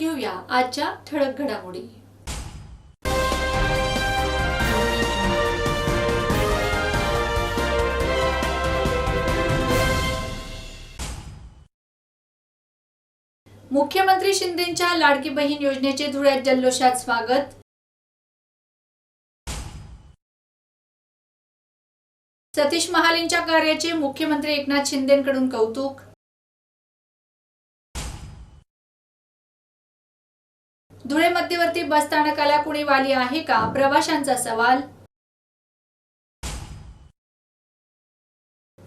घेऊया आजच्या ठळक घडामोडी. मुख्यमंत्री शिंदेंच्या लाडकी बहीण योजनेचे धुळ्यात जल्लोषात स्वागत. सतीश महालेंच्या कार्याचे मुख्यमंत्री एकनाथ शिंदेकडून कौतुक. धुळे मध्यवर्ती बस स्थानकाला कुणी वाली आहे का? प्रवाशांचा सवाल.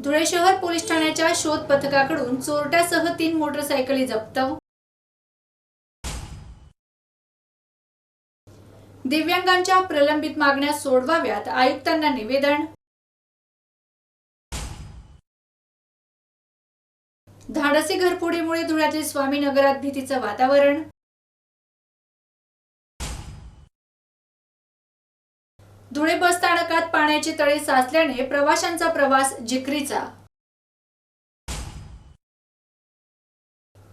धुळे शहर पोलीस ठाण्याच्या शोध पथकाकडून चोरट्यासह तीन मोटरसायकली जप्त. दिव्यांगांच्या प्रलंबित मागण्या सोडवाव्यात आयुक्तांना निवेदन. धाडसी घरफोडीमुळे धुळ्यातील स्वामीनगरात भीतीचं वातावरण. धुळे बस स्थानकात पाण्याचे तळे साचल्याने प्रवाशांचा प्रवास जिकरीचा.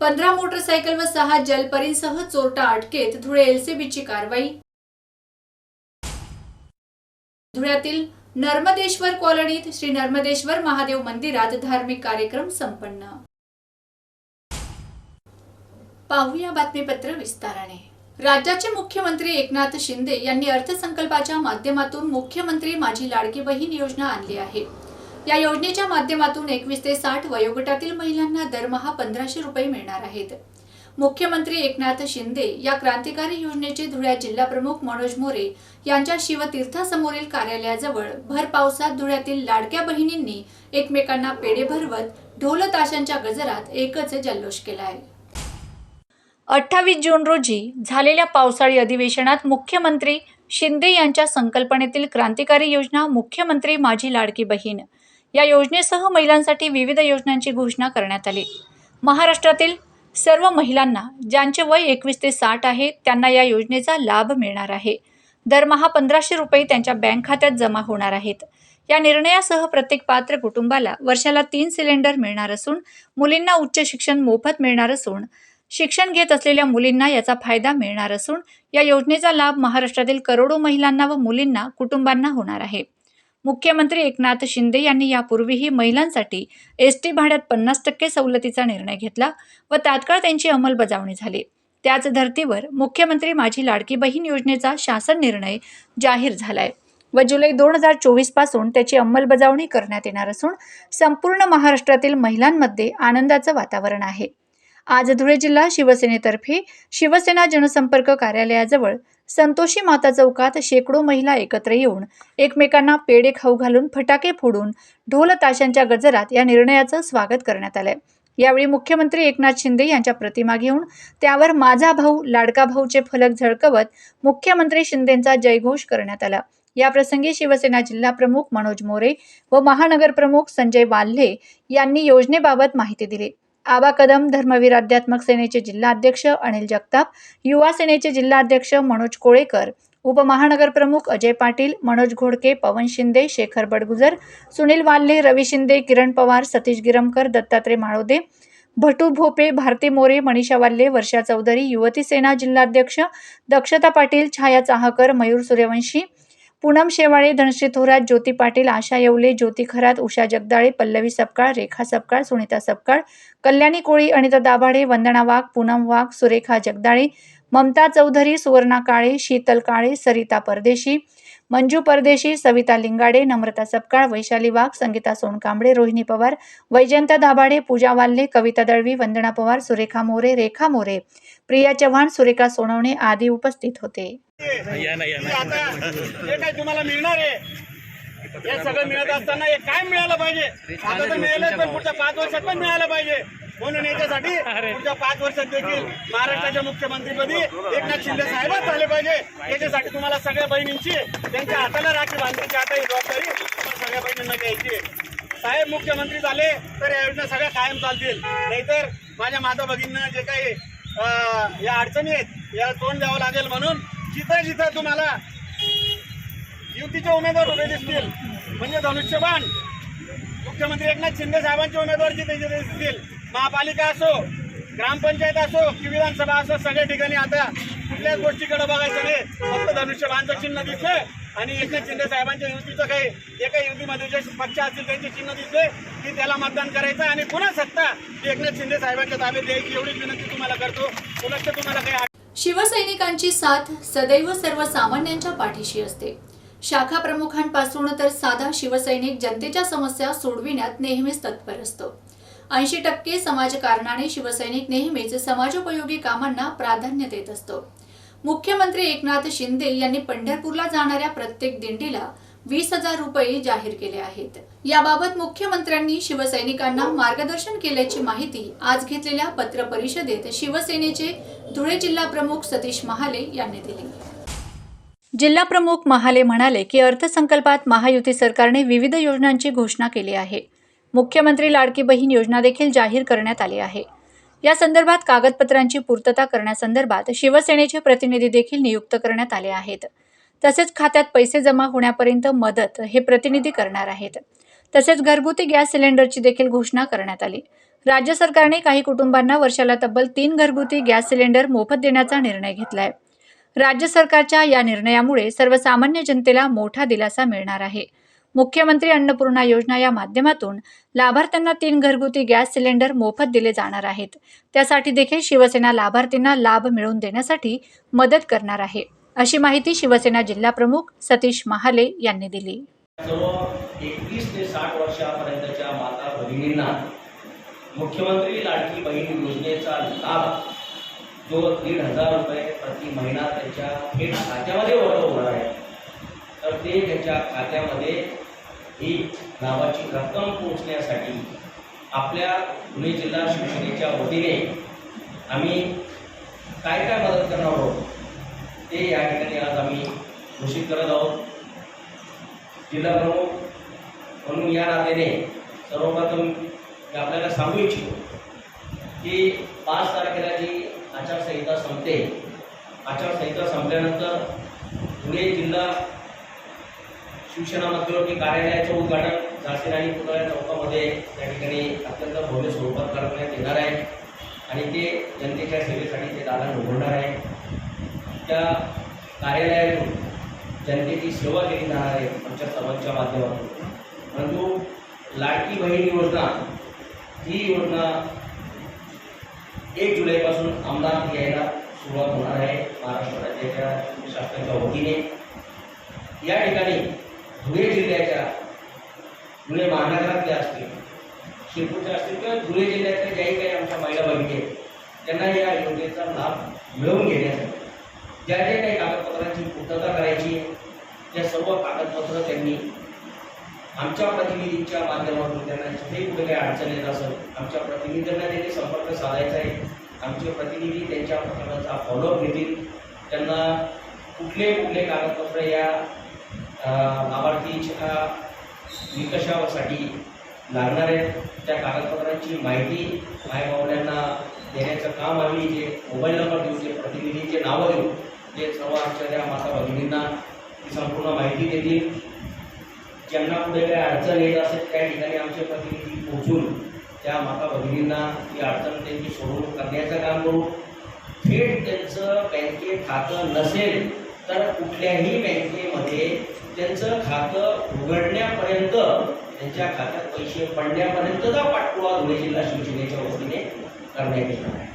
पंधरा मोटरसायकल व सहा जलपरींसह चोरटा अटकेत धुळे एलसीबीची कारवाई. धुळ्यातील नर्मदेश्वर कॉलनीत श्री नर्मदेश्वर महादेव मंदिरात धार्मिक कार्यक्रम संपन्न. पाहूया बातमीपत्र विस्ताराने. राज्याचे मुख्यमंत्री एकनाथ शिंदे यांनी अर्थसंकल्पाच्या माध्यमातून मुख्यमंत्री माझी लाडकी बहीण योजना आणली आहे. या योजनेच्या माध्यमातून एकवीस ते साठ वयोगटातील महिलांना दरमहा पंधराशे रुपये मिळणार आहेत. मुख्यमंत्री एकनाथ शिंदे या क्रांतिकारी योजनेचे धुळ्यात जिल्हाप्रमुख मनोज मोरे यांच्या शिवतीर्थासमोरील कार्यालयाजवळ भर पावसात धुळ्यातील लाडक्या बहिणींनी एकमेकांना पेढे भरवत ढोल ताशांच्या गजरात एकच जल्लोष केला आहे. अठ्ठावीस जून रोजी झालेल्या पावसाळी अधिवेशनात मुख्यमंत्री शिंदे यांच्या संकल्पनेतील क्रांतिकारी योजना मुख्यमंत्री माझी लाडकी बहीण या योजनेसह महिलांसाठी विविध योजनांची घोषणा करण्यात आली. महाराष्ट्रातील सर्व महिलांना ज्यांचे वय एकवीस ते साठ आहे त्यांना या योजनेचा लाभ मिळणार आहे. दरमहा पंधराशे रुपये त्यांच्या बँक खात्यात जमा होणार आहेत. या निर्णयासह प्रत्येक पात्र कुटुंबाला वर्षाला तीन सिलेंडर मिळणार असून मुलींना उच्च शिक्षण मोफत मिळणार असून शिक्षण घेत असलेल्या मुलींना याचा फायदा मिळणार असून या योजनेचा लाभ महाराष्ट्रातील करोडो महिलांना व मुलींना कुटुंबांना होणार आहे. मुख्यमंत्री एकनाथ शिंदे यांनी यापूर्वीही महिलांसाठी एस टी भाड्यात पन्नास टक्के सवलतीचा निर्णय घेतला व तात्काळ त्यांची अंमलबजावणी झाली. त्याच धर्तीवर मुख्यमंत्री माझी लाडकी बहीण योजनेचा शासन निर्णय जाहीर झालाय व जुलै दोन हजार चोवीसपासून त्याची अंमलबजावणी करण्यात येणार असून संपूर्ण महाराष्ट्रातील महिलांमध्ये आनंदाचं वातावरण आहे. आज धुळे जिल्हा शिवसेनेतर्फे शिवसेना जनसंपर्क कार्यालयाजवळ संतोषी माता चौकात शेकडो महिला एकत्र येऊन एकमेकांना पेढे खाऊ घालून फटाके फोडून ढोल ताशांच्या गजरात या निर्णयाचं स्वागत करण्यात आलंय. यावेळी मुख्यमंत्री एकनाथ शिंदे यांच्या प्रतिमा घेऊन त्यावर माझा भाऊ लाडका भाऊचे फलक झळकवत मुख्यमंत्री शिंदेंचा जयघोष करण्यात आला. याप्रसंगी शिवसेना जिल्हा प्रमुख मनोज मोरे व महानगर प्रमुख संजय वाल्हे यांनी योजनेबाबत माहिती दिली. आबा कदम धर्मवीर अध्यात्मक सेनेचे जिल्हाध्यक्ष अनिल जगताप युवा सेनेचे जिल्हाध्यक्ष मनोज कोळेकर उपमहानगर प्रमुख अजय पाटील मनोज घोडके पवन शिंदे शेखर बडगुजर सुनील वाल्हे रवी शिंदे किरण पवार सतीश गिरमकर दत्तात्रय माळोदे भटू भोपे भारती मोरे मनीषा वाल्हे वर्षा चौधरी युवती सेना जिल्हाध्यक्ष दक्षता पाटील छाया चाहकर मयूर सूर्यवंशी पूनम शेवाळे धनश्री थोरात ज्योती पाटील आशा येवले ज्योती खरात उषा जगदाळे पल्लवी सपकाळ रेखा सपकाळ सुनीता सपकाळ कल्याणी कोळी अनिता दाभाडे वंदना वाघ पूनम वाघ सुरेखा जगदाळे ममता चौधरी सुवर्णा काळे शीतल काळे सरिता परदेशी मंजू परदेशी सविता लिंगाडे नम्रता सपकाळ वैशाली वाघ संगीता सोनकांबळे रोहिणी पवार वैजयंता दाभाडे पूजा वाल्हे कविता दळवी वंदना पवार सुरेखा मोरे रेखा मोरे प्रिया चव्हाण सुरेखा सोनवणे आदी उपस्थित होते. आता जे काही तुम्हाला मिळणार आहे? हे सगळं मिळत असताना हे काय मिळालं पाहिजे? आता तर मिळालंच पण पुढच्या पाच वर्षात पण मिळालं पाहिजे. म्हणून याच्यासाठी? पुढच्या पाच वर्षात देखील महाराष्ट्राच्या मुख्यमंत्रीपदी एकनाथ शिंदे साहेबच झाले पाहिजे. याच्यासाठी तुम्हाला सगळ्या बहिणींची त्यांच्या हाताला राखी बांधण्याची आता ही जबाबदारी तुम्हाला सगळ्या बहिणींना घ्यायची. साहेब मुख्यमंत्री झाले तर या योजना सगळ्या कायम चालतील. नाहीतर माझ्या माता भगिनींना जे काही या अडचणी आहेत या तोंड द्यावं लागेल म्हणून जिथं जिथं तुम्हाला युतीचे उमेदवार उभे दिसतील म्हणजे धनुष्यबाण मुख्यमंत्री एकनाथ शिंदे साहेबांचे उमेदवार जिथे जिथे दिसतील महापालिका असो ग्रामपंचायत असो की विधानसभा असो सगळ्या ठिकाणी आता कुठल्याच गोष्टीकडे बघायचं नाही. फक्त धनुष्यबाणचं चिन्ह दिसलं आणि एकनाथ शिंदे साहेबांच्या युतीचं काही एका युतीमध्ये जे पक्ष असतील त्यांचे चिन्ह दिसले की त्याला मतदान करायचं आणि पुन्हा सत्ता एकनाथ शिंदे साहेबांच्या ताब्यात द्यायची एवढीच विनंती तुम्हाला करतो. पुनश्च तुम्हाला काही शिवसैनिकांची साथ सदैव सर्वसामान्यांच्या पाठीशी असते. शाखा प्रमुखांपासून तर साधा शिवसैनिक जनतेच्या समस्या सोडविण्यात नेहमीच तत्पर असतो. ऐंशी टक्के समाजकारणाने शिवसैनिक नेहमीच समाजोपयोगी कामांना प्राधान्य देत असतो. मुख्यमंत्री एकनाथ शिंदे यांनी पंढरपूरला जाणाऱ्या प्रत्येक दिंडीला वीस हजार रुपये जाहीर केले आहेत. याबाबत मुख्यमंत्र्यांनी शिवसैनिकांना मार्गदर्शन केल्याची माहिती आज घेतलेल्या पत्र परिषदेत शिवसेनेचे धुळे जिल्हा प्रमुख सतीश महाले यांनी दिली. जिल्हा प्रमुख महाले म्हणाले की अर्थसंकल्पात महायुती सरकारने विविध योजनांची घोषणा केली आहे. मुख्यमंत्री लाडकी बहीण योजना देखील जाहीर करण्यात आली आहे. या संदर्भात कागदपत्रांची पूर्तता करण्यासंदर्भात शिवसेनेचे प्रतिनिधी देखील नियुक्त करण्यात आले आहेत. तसेच खात्यात पैसे जमा होण्यापर्यंत मदत हे प्रतिनिधी करणार आहेत. तसेच घरगुती गॅस सिलेंडरची देखील घोषणा करण्यात आली. राज्य सरकारने काही कुटुंबांना वर्षाला तब्बल तीन घरगुती गॅस सिलेंडर मोफत देण्याचा निर्णय घेतला आहे राज्य सरकारच्या या निर्णयामुळे सर्वसामान्य जनतेला मोठा दिलासा मिळणार आहे. मुख्यमंत्री अन्नपूर्णा योजना या माध्यमातून लाभार्थ्यांना तीन घरगुती गॅस सिलेंडर मोफत दिले जाणार आहेत. त्यासाठी देखील शिवसेना लाभार्थींना लाभ मिळवून देण्यासाठी मदत करणार आहे. अशी माहिती शिवसेना जिल्हाप्रमुख सतीश महाले यांनी दिली. सर्व एकवीस ते साठ वर्षापर्यंतच्या माता भगिनींना मुख्यमंत्री लाडकी बहीण योजनेचा लाभ जो दीड हजार रुपये प्रति महिना त्यांच्या थेट खात्यामध्ये वर्ग होणार आहे. तर ते त्यांच्या खात्यामध्ये ही लाभाची रक्कम पोहोचण्यासाठी आपल्या पुणे जिल्हा शिवसेनेच्या वतीने आम्ही काय काय मदत करणार आहोत? ते या ठिकाणी आज आम्ही घोषित करत आहोत. जिल्हा प्रमुख म्हणून या नात्याने सर्वप्रथम मी आपल्याला सांगू इच्छितो की पाच तारखेला जी आचारसंहिता संपते आचारसंहिता संपल्यानंतर पुणे जिल्हा शिवसेना मध्यवर्ती कार्यालयाचं उद्घाटन झाशीर आणि पुतळ्या चौकामध्ये त्या ठिकाणी अत्यंत भव्य स्वरूपात करण्यात येणार आहे. आणि ते जनतेच्या सेवेसाठी ते दालन उघडणार आहे. त्या कार्यालयातून जनतेची सेवा केली जाणार आहे आमच्या सर्वांच्या माध्यमातून. परंतु लाडकी बहीण योजना ही योजना एक जुलैपासून अंमलात यायला सुरुवात होणार आहे महाराष्ट्र राज्याच्या शासनाच्या वतीने. या ठिकाणी धुळे जिल्ह्याच्या धुळे महानगरातल्या असतील शिरपूरच्या असतील किंवा धुळे जिल्ह्यातल्या ज्याही काही आमच्या महिला बहिणी आहेत त्यांना या योजनेचा लाभ मिळवून घेण्यासाठी ज्या ज्या काही कागदपत्रांची पूर्तता करायची आहे त्या सर्व कागदपत्र त्यांनी आमच्या प्रतिनिधींच्या माध्यमातून त्यांना जिथे कुठे काही अडचण येत असेल आमच्या प्रतिनिधींना त्यांनी संपर्क साधायचा आहे. आमचे प्रतिनिधी त्यांच्या प्रकरणाचा फॉलोअप घेतील. त्यांना कुठले कुठले कागदपत्र या लाभार्थीच्या निकषासाठी लागणार आहेत त्या कागदपत्रांची माहिती मायबावल्यांना देण्याचं काम आम्ही जे मोबाईल नंबर देऊ जे प्रतिनिधींचे नावं देऊ ते सर्व आमच्या त्या माता भगिनींना ती संपूर्ण माहिती देतील ज्यांना पुढे काही अडचण येत असेल त्या ठिकाणी आमचे प्रतिनिधी पोहोचून त्या माता भगिनींना ती अडचण त्यांची सोडवणूक करण्याचं काम करू. थेट त्यांचं बँकेत खातं नसेल तर कुठल्याही बँकेमध्ये त्यांचं खातं उघडण्यापर्यंत त्यांच्या खात्यात पैसे पडण्यापर्यंतचा पाठपुरावा धुळे जिल्हा शिवसेनेच्या वतीने करण्यात येणार आहे.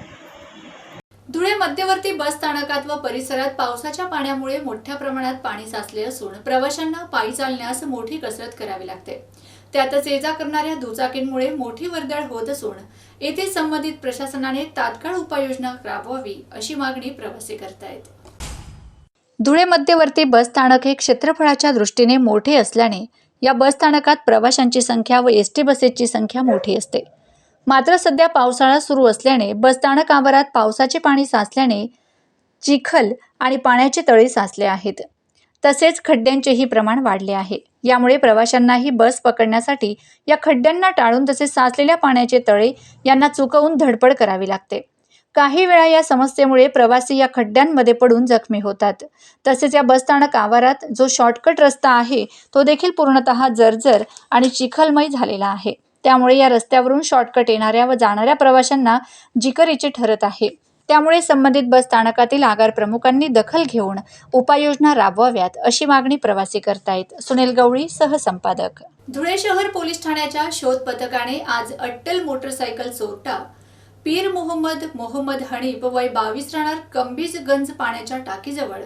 धुळे मध्यवर्ती बस स्थानकात व परिसरात पावसाच्या पाण्यामुळे मोठ्या प्रमाणात पाणी साचले असून प्रवाशांना पायी चालण्यास मोठी कसरत करावी लागते. त्यातच ये जा करणाऱ्या दुचाकींमुळे मोठी वर्दळ होत असून येथे संबंधित प्रशासनाने तात्काळ उपाययोजना राबवावी अशी मागणी प्रवासी करतायत. धुळे मध्यवर्ती बस स्थानक हे क्षेत्रफळाच्या दृष्टीने मोठे असल्याने या बस स्थानकात प्रवाशांची संख्या व एस टी बसेसची संख्या मोठी असते. मात्र सध्या पावसाळा सुरू असल्याने बसस्थानक आवारात पावसाचे पाणी साचल्याने चिखल आणि पाण्याचे तळे साचले आहेत. तसेच खड्ड्यांचेही प्रमाण वाढले आहे. यामुळे प्रवाशांनाही बस पकडण्यासाठी या खड्ड्यांना टाळून तसेच साचलेल्या पाण्याचे तळे यांना चुकवून धडपड करावी लागते. काही वेळा या समस्येमुळे प्रवासी या खड्ड्यांमध्ये पडून जखमी होतात. तसेच या बसस्थानक आवारात जो शॉर्टकट रस्ता आहे तो देखील पूर्णतः जर्जर आणि चिखलमय झालेला आहे. त्यामुळे या रस्त्यावरून शॉर्टकट येणाऱ्या व जाणाऱ्या प्रवाशांना जिकरीचे ठरत आहे. त्यामुळे संबंधित बस स्थानकातील आगार प्रमुखांनी दखल घेऊन उपाययोजना राबवाव्यात अशी मागणी प्रवासी करतायत. सुनील गवळी सहसंपादक. धुळे शहर पोलीस ठाण्याच्या शोध पथकाने आज अट्टल मोटरसायकल चोरटा. पीर मोहम्मद मोहम्मद हनीफ वय बावीस राहणार कंबीजगंज पाण्याच्या टाकीजवळ.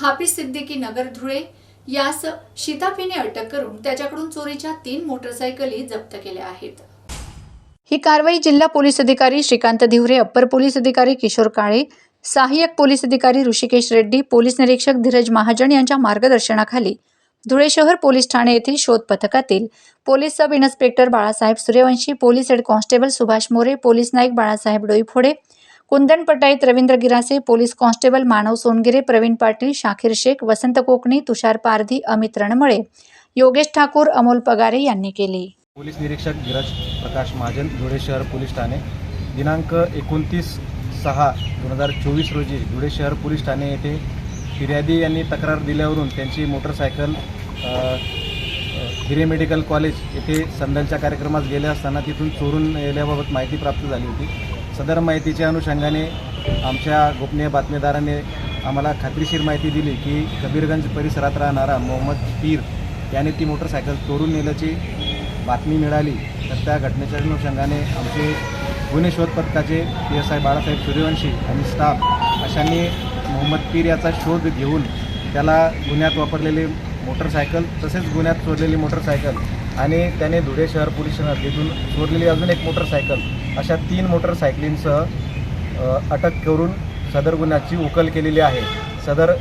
हाफिज सिद्दीकी नगर धुळे. यास शिताफीने अटक करून त्याच्याकडून चोरीच्या तीन मोटरसायकली जप्त केल्या आहेत. ही कारवाई जिल्हा पोलीस अधिकारी श्रीकांत धिवरे अप्पर पोलीस अधिकारी किशोर काळे सहाय्यक पोलीस अधिकारी ऋषिकेश रेड्डी पोलीस निरीक्षक धीरज महाजन यांच्या मार्गदर्शनाखाली धुळे शहर पोलीस ठाणे येथील शोध पथकातील police sub inspector Balasaheb Suryavanshi police head constable Subhash More police Naik Balasaheb Doiphode Kundan पटाईत रवींद्र गिरासे पोलीस कॉन्स्टेबल मानव सोनगिरे प्रवीण पाटील शाखीर शेख वसंत कोकणी तुषार पारधी अमित रणमळे. योगेश ठाकूर अमोल पगारे यांनी केली. पोलीस निरीक्षक गिरज प्रकाश महाजन धुळे शहर पोलीस ठाणे. दिनांक एकोणतीस सहा दोन हजार चोवीस रोजी धुळे शहर पोलीस ठाणे येथे फिर्यादी यांनी तक्रार दिल्यावरून त्यांची मोटरसायकल हिरे मेडिकल कॉलेज येथे संदलच्या कार्यक्रमास गेले असताना तिथून चोरून येल्याबाबत माहिती प्राप्त झाली होती. सदर माहितीच्या अनुषंगाने आमच्या गोपनीय बातमीदाराने आम्हाला खात्रीशीर माहिती दिली की कबीरगंज परिसरात राहणारा मोहम्मद पीर याने ती मोटरसायकल चोरून नेल्याची बातमी मिळाली. तर त्या घटनेच्या अनुषंगाने आमचे गुन्हे शोध पथकाचे P S I Balasaheb Suryavanshi आणि स्टाफ अशांनी मोहम्मद पीर याचा शोध घेऊन त्याला गुन्ह्यात वापरलेली मोटरसायकल तसेच गुन्ह्यात चोरलेली मोटरसायकल आणि त्याने धुळे शहर पोलीस हद्दीतून चोरलेली अजून एक मोटरसायकल अशा तीन मोटरसायकलींसह अटक करून सदर गुन्ह्याची उकल केलेली आहे. सदर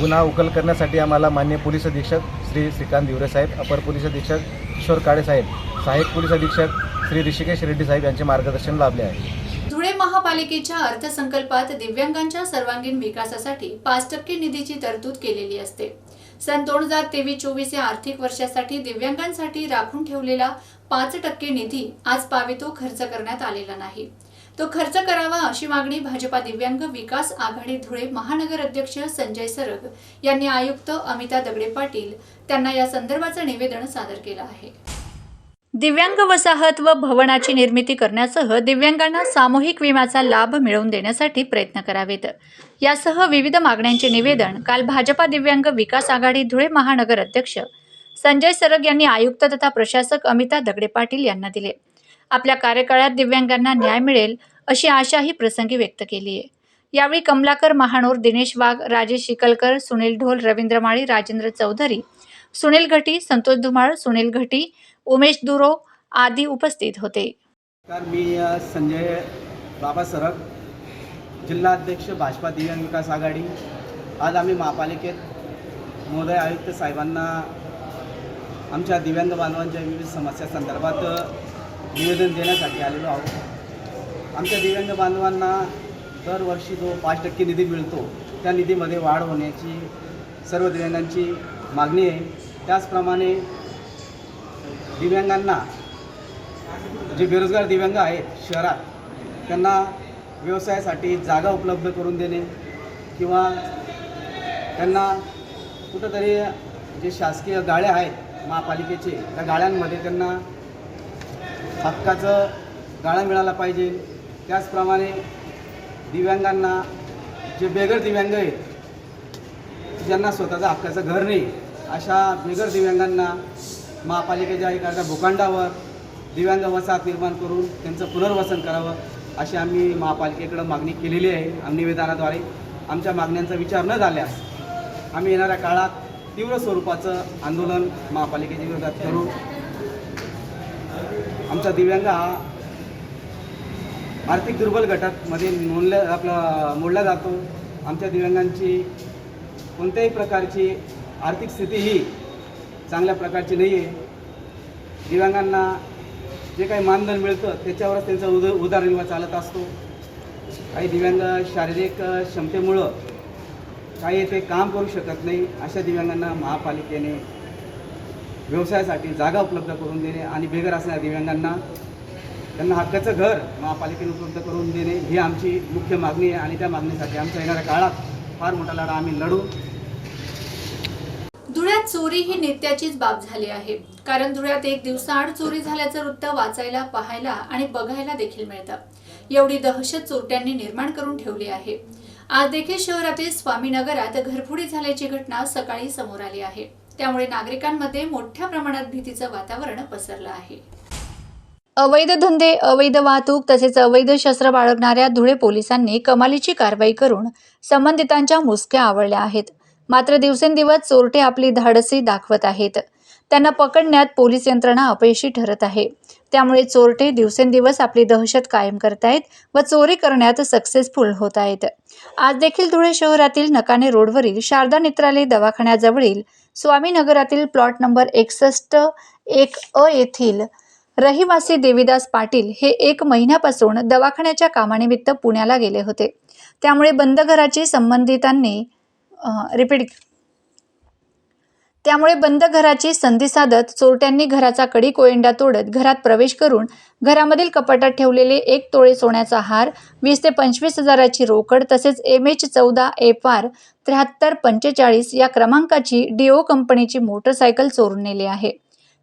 गुन्हा उकल करण्यासाठी आम्हाला मान्य पोलीस अधीक्षक श्री श्रीकांत दिवरे साहेब अपर पोलीस अधीक्षक किशोर काळे साहेब सहाय्यक पोलीस अधीक्षक श्री ऋषिकेश रेड्डी साहेब यांचे मार्गदर्शन लाभले आहे. धुळे महापालिकेच्या अर्थसंकल्पात दिव्यांगांच्या सर्वांगीण विकासासाठी पाच टक्के निधीची तरतूद केलेली असते. सन दोन हजार तेवीस चोवीस या आर्थिक वर्षासाठी दिव्यांगांसाठी राखून ठेवलेला पाच टक्के निधी आज पावितो खर्च करण्यात आलेला नाही. तो खर्च करावा अशी मागणी भाजपा दिव्यांग विकास आघाडी धुळे महानगर अध्यक्ष संजय सरग यांनी आयुक्त अमिता दगडे पाटील त्यांना या संदर्भाचं निवेदन सादर केलं आहे. दिव्यांग वसाहत व भवनाची निर्मिती करण्यासह दिव्यांगांना सामूहिक विम्याचा लाभ मिळवून देण्यासाठी प्रयत्न करावेत. यासह विविध मागण्यांचे निवेदन काल भाजपा दिव्यांग विकास आघाडी धुळे महानगर अध्यक्ष संजय सरग यांनी आयुक्त तथा प्रशासक अमिता दगडे पाटील यांना दिले. आपल्या कार्यकाळात दिव्यांगांना न्याय मिळेल अशी आशाही प्रसंगी व्यक्त केली आहे. यावेळी कमलाकर महानोर दिनेश वाघ राजेश शिकलकर सुनील ढोल रवींद्र माळी राजेंद्र चौधरी सुनील घटी संतोष धुमाळ सुनील घटी उमेश दुरो आदी उपस्थित होते. तर मी संजय बाबा सरग जिल्हाध्यक्ष भाजपा दिव्यांग विकास आघाडी. आज आम्ही महापालिकेत महोदय आयुक्त साहेबांना आमच्या दिव्यांग बांधवांच्या विविध समस्या संदर्भात निवेदन देण्यासाठी आलेलो आहोत. आमच्या दिव्यांग बांधवांना दरवर्षी जो पाच टक्के निधी मिळतो त्या निधीमध्ये वाढ होण्याची सर्व दिव्यांगांची मागणी आहे. त्याचप्रमाणे दिव्यांगांना जे बेरोजगार दिव्यांग आहेत शहरात त्यांना व्यवसायासाठी जागा उपलब्ध करून देणे किंवा त्यांना कुठंतरी जे शासकीय गाड्या आहेत महापालिकेचे त्या गाड्यांमध्ये त्यांना हक्काचं गाळा मिळाला पाहिजे. त्याचप्रमाणे दिव्यांगांना जे बेगर दिव्यांग आहेत ज्यांना स्वतःचं हक्काचं घर नाही अशा बेगर दिव्यांगांना महापालिकेच्या एखाद्या भूखंडावर दिव्यांग वसाहत निर्माण करून त्यांचं पुनर्वसन करावं अशी आम्ही महापालिकेकडं मागणी केलेली आहे निवेदनाद्वारे. आमच्या मागण्यांचा विचार न झाल्यास आम्ही येणाऱ्या काळात तीव्र स्वरूपाचं आंदोलन महापालिकेच्या विरोधात करू. आमचा दिव्यांग हा आर्थिक दुर्बल गटामध्ये नोंदल्या आपला मोडला जातो. आमच्या दिव्यांगांची कोणत्याही प्रकारची आर्थिक स्थिती ही चांगल्या प्रकारची नाही आहे. दिव्यांगांना जे काही मानधन मिळतं त्याच्यावरच त्यांचा उद उदारनिर्वाह चालत असतो. काही दिव्यांग शारीरिक क्षमतेमुळं काही ते काम करू शकत नाही अशा दिव्यांगांना महापालिकेने व्यवसायासाठी जागा उपलब्ध करून देणे आणि बेघर असणाऱ्या दिव्यांगांना त्यांना हक्काचं घर महापालिकेने उपलब्ध करून देणे ही आमची मुख्य मागणी आहे. आणि त्या मागणीसाठी आमच्या येणाऱ्या काळात फार मोठा लढा आम्ही लढू. धुळ्यात चोरी ही नित्याचीच बाब झाली आहे. कारण धुळ्यात एक दिवसाआड चोरी झाल्याचं वृत्त वाचायला पाहायला आणि बघायला देखील मिळतं. एवढी दहशत चोरट्यांनी निर्माण करून ठेवली आहे. आज देखील शहरातील स्वामीनगरात घरफोडी झाल्याची घटना सकाळी समोर आली आहे. त्यामुळे नागरिकांमध्ये मोठ्या प्रमाणात भीतीचं वातावरण पसरलं आहे. अवैध धंदे अवैध वाहतूक तसेच अवैध शस्त्र बाळगणाऱ्या धुळे पोलिसांनी कमालीची कारवाई करून संबंधितांच्या मुसक्या आवळल्या आहेत. मात्र दिवसेंदिवस चोरटे आपली धाडसी दाखवत आहेत. त्यांना पकडण्यात पोलीस यंत्रणा अपयशी ठरत आहे. त्यामुळे चोरटे दिवसेंदिवस आपली दहशत कायम करतायत व चोरी करण्यात सक्सेसफुल होत आहेत. आज देखील धुळे शहरातील नकाने रोडवरील शारदा नेत्रालय दवाखान्याजवळील स्वामीनगरातील प्लॉट नंबर एकसष्ट एक अ येथील रहिवासी देवीदास पाटील हे एक महिन्यापासून दवाखान्याच्या कामानिमित्त पुण्याला गेले होते. त्यामुळे बंद घराची संबंधितांनी रिपीट त्यामुळे बंद घराची संधी साधत चोरट्यांनी घराचा कडी कोयंडा तोडत घरात प्रवेश करून घरामधील कपाटात ठेवलेले एक तोळे सोन्याचा हार वीस ते पंचवीस हजाराची रोकड तसेच एम एच चौदा एफ आर त्र्याहत्तर पंचेचाळीस या क्रमांकाची डीओ कंपनीची मोटरसायकल चोरून नेली आहे.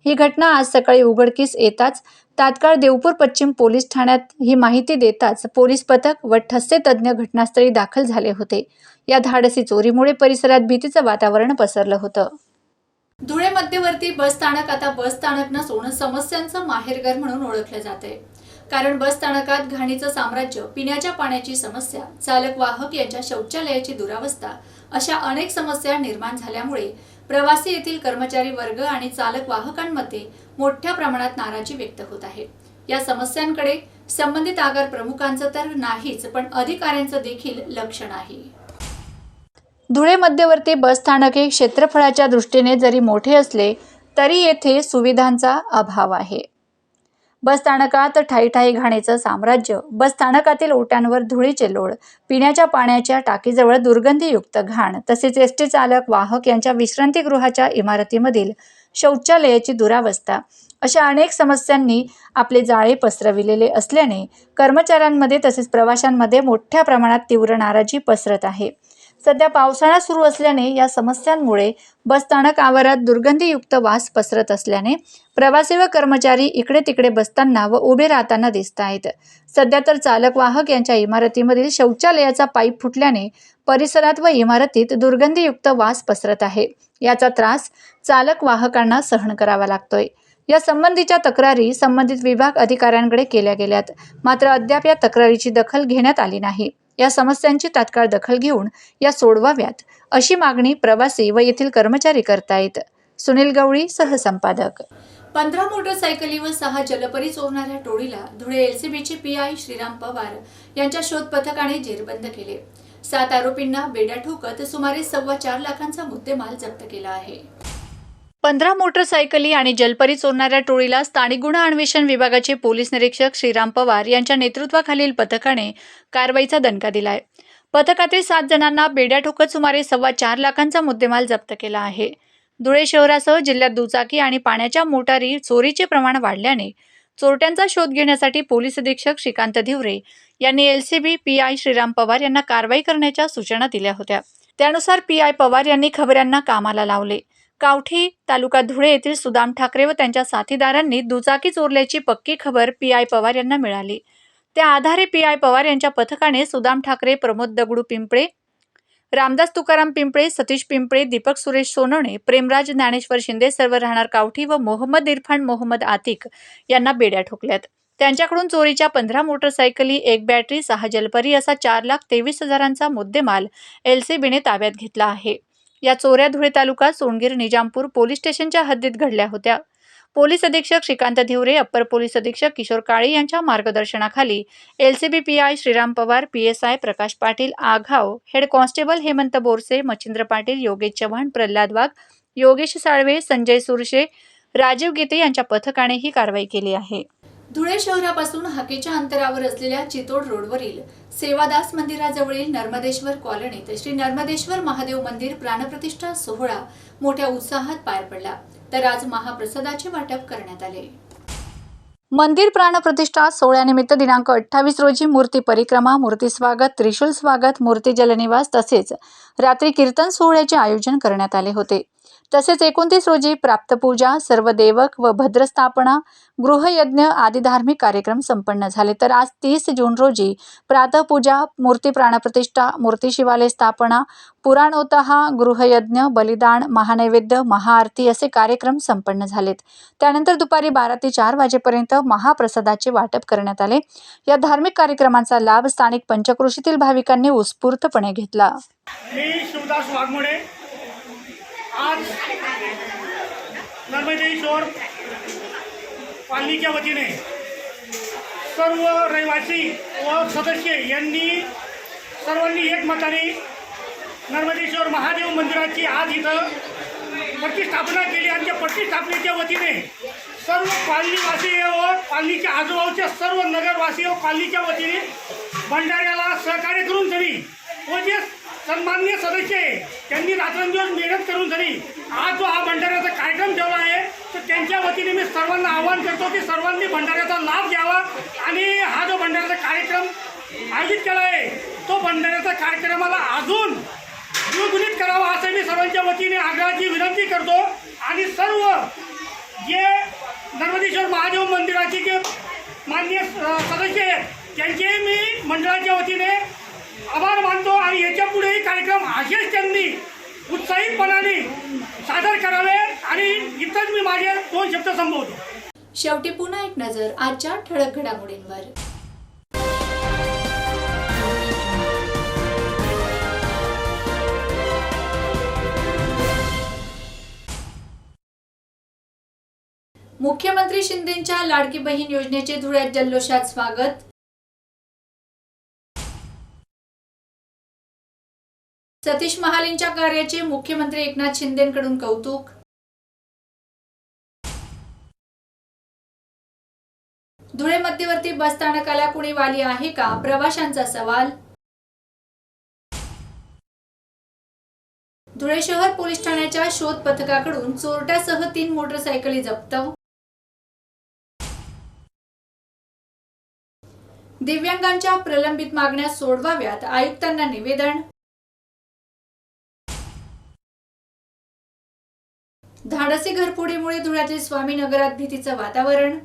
ही घटना आज सकाळी उघडकीस येताच तात्काळ देवपूर पश्चिम पोलीस ठाण्यात ही माहिती देताच पोलीस पथक व ठस्से तज्ज्ञ घटनास्थळी दाखल झाले होते. या धाडसी चोरीमुळे परिसरात भीतीचं वातावरण पसरलं होतं. धुळे मध्यवर्ती बस स्थानक आता बस स्थानक नसून समस्यांचं माहेरघर म्हणून ओळखलं जाते कारण बस स्थानकात घाणीचं साम्राज्य पिण्याच्या पाण्याची समस्या चालक वाहक यांच्या शौचालयाची दुरावस्था अशा अनेक समस्या निर्माण झाल्यामुळे प्रवासी येथील कर्मचारी वर्ग आणि चालक वाहकांमध्ये मोठ्या प्रमाणात नाराजी व्यक्त होत आहे. या समस्यांकडे संबंधित आगार प्रमुखांचं तर नाहीच पण अधिकाऱ्यांचं देखील लक्ष नाही धुळे मध्यवर्ती बस स्थानके हे क्षेत्रफळाच्या दृष्टीने जरी मोठे असले तरी येथे सुविधांचा अभाव आहे. बस स्थानकात ठाईठाई घाणीचं साम्राज्य बस स्थानकातील ओट्यांवर धुळीचे लोळ पिण्याच्या पाण्याच्या टाकीजवळ दुर्गंधीयुक्त घाण तसेच एस टी चालक वाहक यांच्या विश्रांतीगृहाच्या इमारतीमधील शौचालयाची दुरावस्था अशा अनेक समस्यांनी आपले जाळे पसरविलेले असल्याने कर्मचाऱ्यांमध्ये तसेच प्रवाशांमध्ये मोठ्या प्रमाणात तीव्र नाराजी पसरत आहे. सध्या पावसाळा सुरू असल्याने या समस्यांमुळे बसस्थानक आवारात दुर्गंधीयुक्त वास पसरत असल्याने प्रवासी व कर्मचारी इकडे तिकडे बसताना व उभे राहताना दिसत आहेत. सध्या तर चालक वाहक यांच्या इमारतीमधील शौचालयाचा पाईप फुटल्याने परिसरात व इमारतीत दुर्गंधीयुक्त वास पसरत आहे. याचा त्रास चालक वाहकांना सहन करावा लागतोय. या संबंधीच्या तक्रारी संबंधित विभाग अधिकाऱ्यांकडे केल्या गेल्यात. मात्र अद्याप या तक्रारीची दखल घेण्यात आली नाही. या समस्यांची तात्काळ दखल घेऊन या सोडवाव्यात अशी मागणी प्रवासी व येथील कर्मचारी करतायत. सुनील गवळी सहसंपादक. पंधरा मोटरसायकली व सहा जलपरी चोरणाऱ्या टोळीला धुळे एलसीबीचे पी आय श्रीराम पवार यांच्या शोध पथकाने जेरबंद केले. सात आरोपींना बेड्या ठोकत सुमारे सव्वा चार लाखांचा मुद्देमाल जप्त केला आहे. पंधरा मोटरसायकली आणि जलपरी चोरणाऱ्या टोळीला स्थानिक गुन्हा अन्वेषण विभागाचे पोलीस निरीक्षक श्रीराम पवार यांच्या नेतृत्वाखालील पथकाने कारवाईचा दणका दिलाय. पथकातील सात जणांना बेड्या ठोकत सुमारे सव्वा चार लाखांचा मुद्देमाल जप्त केला आहे. धुळे शहरासह जिल्ह्यात दुचाकी आणि पाण्याच्या मोटारी चोरीचे प्रमाण वाढल्याने चोरट्यांचा शोध घेण्यासाठी पोलीस अधीक्षक श्रीकांत धिवरे यांनी LCB P I Shriram Pawar यांना कारवाई करण्याच्या सूचना दिल्या होत्या. त्यानुसार पी आय पवार यांनी खबऱ्यांना कामाला लावले. कावठी तालुका धुळे येथील सुदाम ठाकरे व त्यांच्या साथीदारांनी दुचाकी चोरल्याची पक्की खबर पी आय पवार यांना मिळाली. त्या आधारे पी आय पवार यांच्या पथकाने सुदाम ठाकरे प्रमोद दगडू पिंपळे रामदास तुकाराम पिंपळे सतीश पिंपळे दीपक सुरेश सोनवणे प्रेमराज ज्ञानेश्वर शिंदे सर्व राहणार कावठी व मोहम्मद इरफान मोहम्मद आतिक यांना बेड्या ठोकल्यात. त्यांच्याकडून चोरीच्या पंधरा मोटरसायकली एक बॅटरी सहा जलपरी असा चार लाख तेवीस हजारांचा मुद्देमाल एलसीबीने ताब्यात घेतला आहे. या चोऱ्या धुळे तालुका सोनगीर निजामपूर पोलीस स्टेशनच्या हद्दीत घडल्या होत्या. पोलीस अधीक्षक श्रीकांत धिवरे अप्पर पोलीस अधीक्षक किशोर काळे यांच्या मार्गदर्शनाखाली LCB PI Shriram Pawar P S I Prakash Patil Aghav head constable Hemant Borse Machhindra Patil Yogesh Chavan Pralhad Wagh Yogesh Salve Sanjay Surshe Rajeev Gite यांच्या पथकाने ही कारवाई केली आहे. धुळे शहरापासून हाकेच्या अंतरावर असलेल्या चितोड रोडवरील सेवादास मंदिराजवळील नर्मदेश्वर कॉलनीत श्री नर्मदेश्वर महादेव मंदिर प्राणप्रतिष्ठा सोहळा मोठ्या उत्साहात पार पडला. तर आज महाप्रसादाचे वाटप करण्यात आले. मंदिर प्राणप्रतिष्ठा सोहळ्यानिमित्त दिनांक अठ्ठावीस रोजी मूर्ती परिक्रमा मूर्ती स्वागत त्रिशूल स्वागत मूर्ती जलनिवास तसेच रात्री कीर्तन सोहळ्याचे आयोजन करण्यात आले होते. तसेच एकोणतीस रोजी प्राप्तपूजा सर्व देवक व भद्रस्थापना गृहयज्ञ आदी धार्मिक कार्यक्रम संपन्न झाले. तर आज तीस जून रोजी प्रातपूजा मूर्ती प्राणप्रतिष्ठा मूर्ती शिवालय स्थापना पुराणोतहा गृहयज्ञ बलिदान महानैवेद्य महाआरती असे कार्यक्रम संपन्न झालेत. त्यानंतर दुपारी बारा ते चार वाजेपर्यंत महाप्रसादाचे वाटप करण्यात आले. या धार्मिक कार्यक्रमांचा लाभ स्थानिक पंचकृषीतील भाविकांनी उत्स्फूर्तपणे घेतला. मी शिवदास वाघमोडे आज नर्मदेश्वर पालनीच्या वतीने सर्व रहिवासी व सदस्य यांनी सर्वांनी एकमताने नर्मदेश्वर महादेव मंदिराची आज इथं प्रतिष्ठापना केली. आणि त्या प्रतिष्ठापनेच्या वतीने सर्व पालनीवासीय व पालनीच्या आजूबाजूच्या सर्व नगरवासी व पालनीच्या वतीने भंडाऱ्याला सहकार्य करून तरी व जे सन्माननीय सदस्य आहे. त्यांनी रात्रंदिवस मेहनत करून तरी आज जो हा भंडाऱ्याचा कार्यक्रम ठेवला आहे तर त्यांच्या वतीने मी सर्वांना आवाहन करतो की सर्वांनी भंडाऱ्याचा लाभ घ्यावा आणि हा जो भंडाऱ्याचा कार्यक्रम आयोजित केला आहे तो भंडाऱ्याचा कार्यक्रमाला अजून द्विगुणित करावा असं मी सर्वांच्या वतीने आग्रहाची विनंती करतो. आणि सर्व जे नर्मदेश्वर महादेव मंदिराचे जे मान्य सदस्य आहेत त्यांचे मी मंडळाच्या वतीने आभार मानतो आणि याच्या पुढेही कार्यक्रम असेच त्यांनी उत्साहितपणाने सादर करावे आणि इथंच मी माझे दोन शब्द संपवतो. शेवटी पुन्हा एक नजर आजच्या ठळक घडामोडींवर. मुख्यमंत्री शिंदेंच्या लाडकी बहीण योजनेचे धुळ्यात जल्लोषात स्वागत. सतीश महालेंच्या कार्याचे मुख्यमंत्री एकनाथ शिंदेकडून कौतुक? धुळे मध्यवर्ती बस स्थानकाला कुणी वाली आहे का? प्रवाशांचा सवाल? धुळे शहर पोलीस ठाण्याच्या शोध पथकाकडून चोरट्यासह तीन मोटरसायकली जप्त? दिव्यांगांच्या प्रलंबित मागण्या सोडवाव्यात आयुक्तांना निवेदन? धाडसी घरफोडीमुळे धुळ्यातील स्वामीनगरात भीतीचं वातावरण.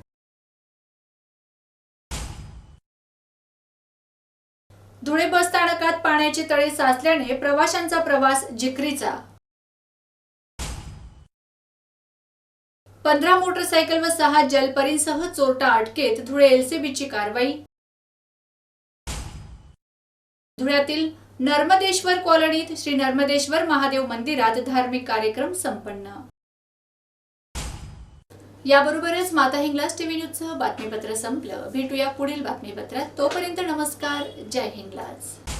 धुळे बस स्थानकात पाण्याचे तळे साचल्याने प्रवाशांचा प्रवास जिकरीचा. पंधरा मोटरसायकल व सहा जलपरींसह चोरटा अटकेत धुळे एलसीबीची कारवाई. धुळ्यातील नर्मदेश्वर कॉलनीत श्री नर्मदेश्वर महादेव मंदिरात धार्मिक कार्यक्रम संपन्न. याबरोबरच माता हिंगलाज टीव्ही न्यूजचं बातमीपत्र संपलं. भेटूया पुढील बातमीपत्रात. तोपर्यंत नमस्कार. जय हिंगलाज.